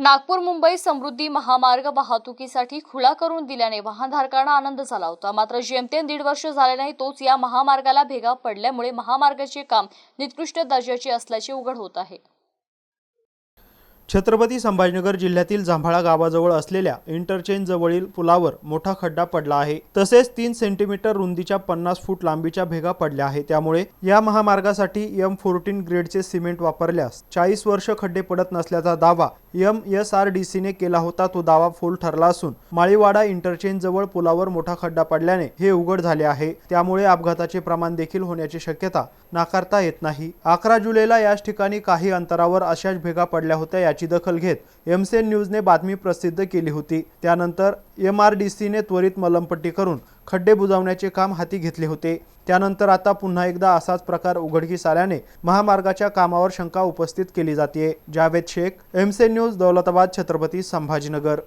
नागपूर मुंबई समृद्धी महामार्ग वाहतुकीसाठी खुला करून दिल्याने वाहनधारकांना आनंद झाला होता. मात्र जेमतेम दीड वर्ष झाले नाही तोच या महामार्गाला भेगा पडल्यामुळे महामार्गाचे काम निकृष्ट दर्जाचे असल्याचे उघड होत आहे. छत्रपती संभाजीनगर जिल्ह्यातील जांभाळा गावाजवळ असलेल्या इंटरचेंज जवळील पुलावर मोठा खड्डा पडला आहे. तसेच तीन सेंटीमीटर रुंदीच्या पन्नास फूट लांबीच्या भेगा पडल्या आहे त्यामुळे या महामार्गासाठी एम फोर्टीन ग्रेडचे सिमेंट वापरल्यास चाळीस वर्ष खड्डे पडत नसल्याचा दावा एम एस आर डी सीने केला होता. तो दावा फोल ठरला असून माळीवाडा इंटरचेंज जवळ पुलावर मोठा खड्डा पडल्याने हे उघड झाले आहे. त्यामुळे अपघाताचे प्रमाण देखील होण्याची शक्यता नाकारता येत नाही. अकरा जुलैला याच ठिकाणी काही अंतरावर अशाच भेगा पडल्या होत्या याची दखल घेत एमसेन न्यूजने बातमी प्रसिद्ध केली होती. त्यानंतर एम आर डी सीने त्वरित मलमपट्टी करून खड्डे बुजावण्याचे काम हाती घेतले होते. त्यानंतर आता पुन्हा एकदा असाच प्रकार उघडकीस आल्याने महामार्गाच्या कामावर शंका उपस्थित केली जाते जावेद शेख एमसेन न्यूज दौलताबाद छत्रपती संभाजीनगर.